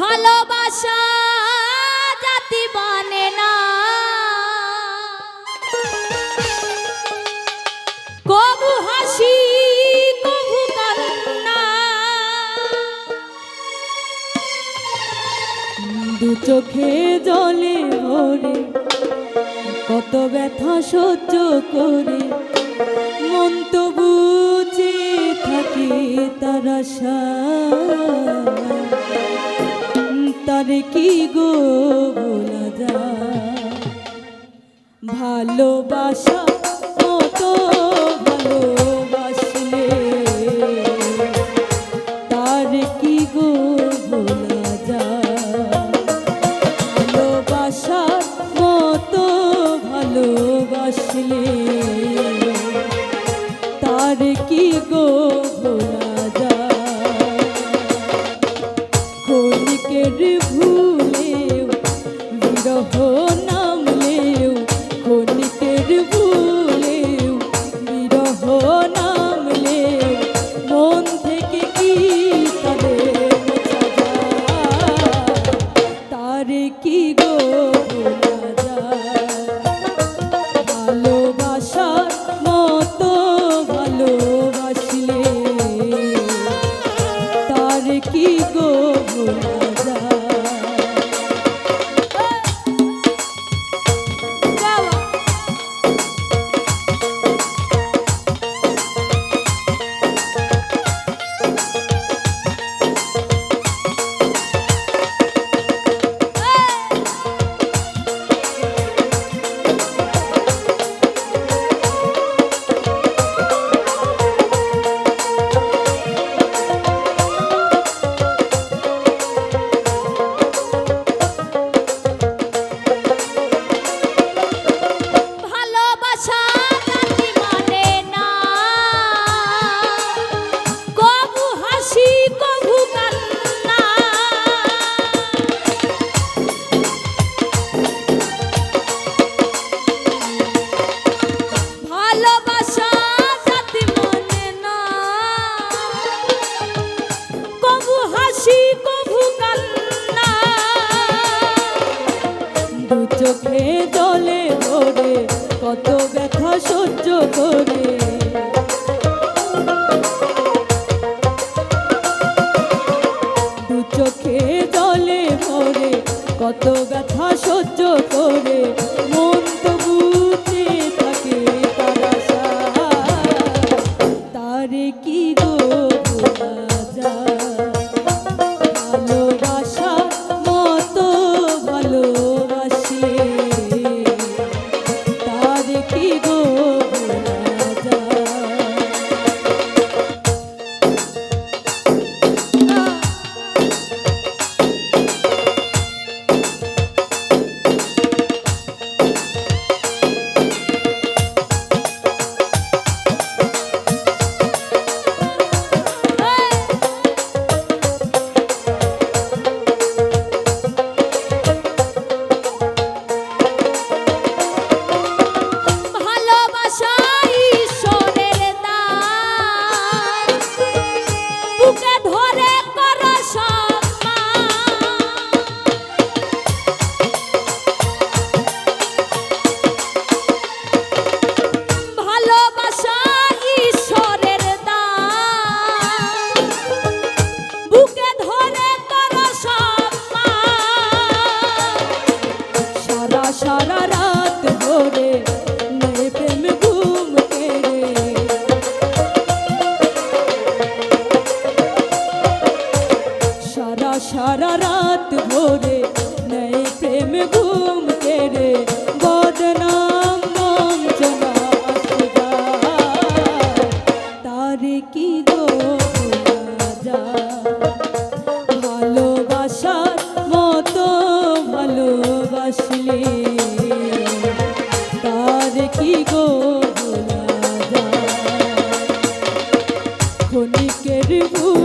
ভালোবাসা জাতি বনে না। কবু হাসি, কবু দু চোখে জলে ভরে, কত ব্যথা সহ্য করে। মন তো বুঝে থাকে তারা সা আর কি গো বলা যা ভালোবাসা মতো ভালোবাসলে? তার কি গো বলা যা ভালোবাসা মতো ভালোবাসলে? প্রেমিকের ভুলেও বিরহ চোখে জলে ভরে কত ব্যথা সহ্য করে। people